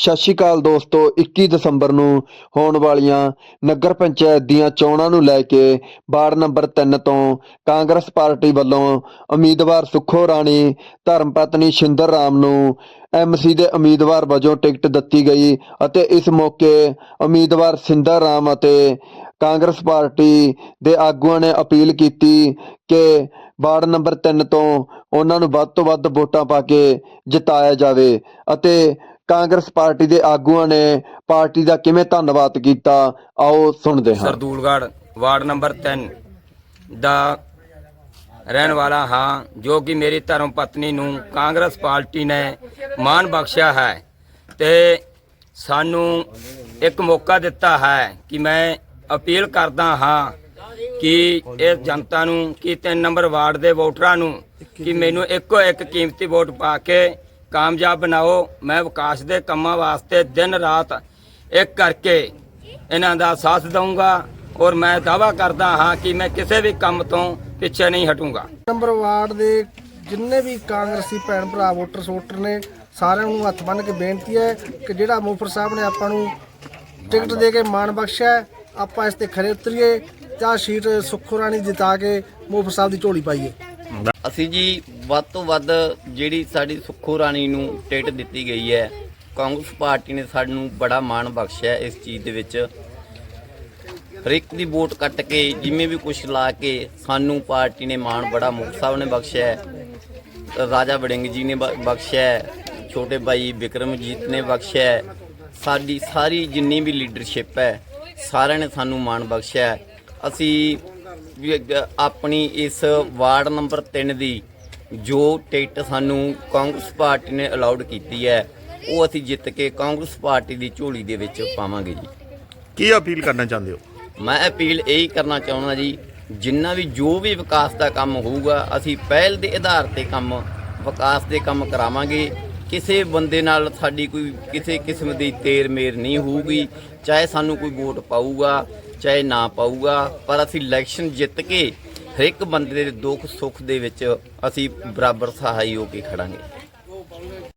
ਸਤਿ ਸ਼੍ਰੀ ਅਕਾਲ ਦੋਸਤੋ 21 ਦਸੰਬਰ ਨੂੰ ਹੋਣ ਵਾਲੀਆਂ ਨਗਰ ਪੰਚਾਇਤ ਦੀਆਂ ਚੋਣਾਂ ਨੂੰ ਲੈ ਕੇ ਵਾਰਡ ਨੰਬਰ 3 ਤੋਂ ਕਾਂਗਰਸ ਪਾਰਟੀ ਵੱਲੋਂ ਉਮੀਦਵਾਰ ਸੁਖੋ ਰਾਣੀ ਧਰਮ ਸ਼ਿੰਦਰ ਰਾਮ ਨੂੰ ਐਮਸੀ ਦੇ ਉਮੀਦਵਾਰ ਵਜੋਂ ਟਿਕਟ ਦਿੱਤੀ ਗਈ ਅਤੇ ਇਸ ਮੌਕੇ ਉਮੀਦਵਾਰ ਸਿੰਦਰ ਰਾਮ ਅਤੇ ਕਾਂਗਰਸ ਪਾਰਟੀ ਦੇ ਆਗੂਆਂ ਨੇ ਅਪੀਲ ਕੀਤੀ ਕਿ ਵਾਰਡ ਨੰਬਰ 3 ਤੋਂ ਉਹਨਾਂ ਨੂੰ ਵੱਧ ਤੋਂ ਵੱਧ ਵੋਟਾਂ ਪਾ ਕੇ ਜਿਤਾਇਆ ਜਾਵੇ ਅਤੇ ਕਾਂਗਰਸ ਪਾਰਟੀ ਦੇ ਆਗੂਆਂ ਨੇ ਪਾਰਟੀ ਦਾ ਕਿਵੇਂ ਧੰਨਵਾਦ ਕੀਤਾ? ਆਓ ਸੁਣਦੇ ਹਾਂ। ਸਰਦੂਲਗੜ੍ਹ ਵਾਰਡ ਨੰਬਰ 3 ਦਾ ਰਹਿਣ ਵਾਲਾ ਹਾਂ, ਜੋ ਕਿ ਮੇਰੀ ਧਰਮ ਪਤਨੀ ਨੂੰ ਕਾਂਗਰਸ ਪਾਰਟੀ ਨੇ ਮਾਣ ਬਖਸ਼ਿਆ ਹੈ ਤੇ ਸਾਨੂੰ ਇੱਕ ਮੌਕਾ ਦਿੱਤਾ ਹੈ ਕਿ ਮੈਂ ਅਪੀਲ ਕਰਦਾ ਹਾਂ ਕਿ ਇਹ ਜਨਤਾ ਨੂੰ, ਕਿ 3 ਨੰਬਰ ਵਾਰਡ ਦੇ ਵੋਟਰਾਂ ਨੂੰ, ਕਿ ਮੈਨੂੰ ਇੱਕੋ ਇੱਕ ਕੀਮਤੀ ਵੋਟ ਪਾ ਕੇ ਕਾਮਯਾਬ ਬਣਾਓ। ਮੈਂ ਵਿਕਾਸ ਦੇ ਕੰਮਾਂ ਵਾਸਤੇ ਦਿਨ ਰਾਤ ਇੱਕ ਕਰਕੇ ਇਹਨਾਂ ਦਾ ਸਾਥ ਦਊਂਗਾ ਔਰ ਮੈਂ ਦਾਵਾ ਕਰਦਾ ਹਾਂ ਕਿ ਮੈਂ ਕਿਸੇ ਵੀ ਕੰਮ ਤੋਂ ਪਿੱਛੇ ਨਹੀਂ ਹਟੂੰਗਾ। ਨੰਬਰ ਵਾਰਡ ਦੇ ਜਿੰਨੇ ਵੀ ਕਾਂਗਰਸੀ ਭੈਣ ਭਰਾ ਵੋਟਰ ਵੋਟਰ ਨੇ ਸਾਰਿਆਂ ਨੂੰ ਹੱਥ ਬੰਨ੍ਹ ਕੇ ਬੇਨਤੀ ਹੈ ਕਿ ਜਿਹੜਾ ਮੂਫਰ ਸਾਹਿਬ ਨੇ ਆਪਾਂ ਨੂੰ ਟਿਕਟ ਦੇ ਕੇ ਮਾਣ ਬਖਸ਼ਿਆ ਆਪਾਂ ਇਸ ਤੇ ਖਰੇ ਉਤਰੀਏ ਤਾਂ ਸ਼ੀਟ ਸੁੱਖੋ ਰਾਣੀ ਜਿਤਾ ਕੇ ਮੂਫਰ ਸਾਹਿਬ ਦੀ ਝੋਲੀ ਪਾਈਏ। ਅਸੀਂ ਜੀ ਵੱਧ ਤੋਂ ਵੱਧ ਜਿਹੜੀ ਸਾਡੀ ਸੁੱਖੋ ਰਾਣੀ ਨੂੰ ਟਿਕਟ ਦਿੱਤੀ ਗਈ ਹੈ, ਕਾਂਗਰਸ ਪਾਰਟੀ ਨੇ ਸਾਨੂੰ ਬੜਾ ਮਾਣ ਬਖਸ਼ਿਆ ਇਸ ਚੀਜ਼ ਦੇ ਵਿੱਚ। ਹਰ ਇੱਕ ਦੀ ਵੋਟ ਕੱਟ ਕੇ, ਜਿਵੇਂ ਵੀ ਕੁਛ ਲਾ ਕੇ ਸਾਨੂੰ ਪਾਰਟੀ ਨੇ ਮਾਣ ਬੜਾ ਮੁਖ ਸਾਹਿਬ ਨੇ ਬਖਸ਼ਿਆ ਰਾਜਾ ਵੜਿੰਗ ਜੀ ਨੇ ਬਖਸ਼ਿਆ ਛੋਟੇ ਭਾਈ ਵਿਕਰਮਜੀਤ ਨੇ ਬਖਸ਼ਿਆ ਸਾਡੀ ਸਾਰੀ ਜਿੰਨੀ ਵੀ ਲੀਡਰਸ਼ਿਪ ਹੈ, ਸਾਰਿਆਂ ਨੇ ਸਾਨੂੰ ਮਾਣ ਬਖਸ਼ਿਆ ਅਸੀਂ ਆਪਣੀ ਇਸ ਵਾਰਡ ਨੰਬਰ 3 ਦੀ ਜੋ ਟਿਕਟ ਸਾਨੂੰ ਕਾਂਗਰਸ ਪਾਰਟੀ ਨੇ ਅਲਾਉਡ ਕੀਤੀ ਹੈ ਉਹ ਅਸੀਂ ਜਿੱਤ ਕੇ ਕਾਂਗਰਸ ਪਾਰਟੀ ਦੀ ਝੋਲੀ ਦੇ ਵਿੱਚ ਪਾਵਾਂਗੇ ਜੀ। ਕੀ ਅਪੀਲ ਕਰਨਾ ਚਾਹੁੰਦੇ ਹੋ? ਮੈਂ ਅਪੀਲ ਇਹੀ ਕਰਨਾ ਚਾਹੁੰਦਾ ਜੀ ਜਿੰਨਾ ਵੀ ਜੋ ਵੀ ਵਿਕਾਸ ਦਾ ਕੰਮ ਹੋਊਗਾ ਅਸੀਂ ਪਹਿਲ ਦੇ ਆਧਾਰ ਤੇ ਕੰਮ ਵਿਕਾਸ ਦੇ ਕੰਮ ਕਰਾਵਾਂਗੇ। ਕਿਸੇ ਬੰਦੇ ਨਾਲ ਸਾਡੀ ਕੋਈ ਕਿਸੇ ਕਿਸਮ ਦੀ ਤੇਰ ਮੇਰ ਨਹੀਂ ਹੋਊਗੀ ਚਾਹੇ ਸਾਨੂੰ ਕੋਈ ਵੋਟ ਪਾਊਗਾ ਚਾਹੇ ਨਾ ਪਾਊਗਾ ਪਰ ਅਸੀਂ ਇਲੈਕਸ਼ਨ ਜਿੱਤ ਕੇ ਹਰ ਇੱਕ ਬੰਦੇ ਦੇ ਦੁੱਖ ਸੁੱਖ ਦੇ ਵਿੱਚ ਅਸੀਂ ਬਰਾਬਰ ਸਹਾਈ ਹੋ ਕੇ ਖੜਾਂਗੇ।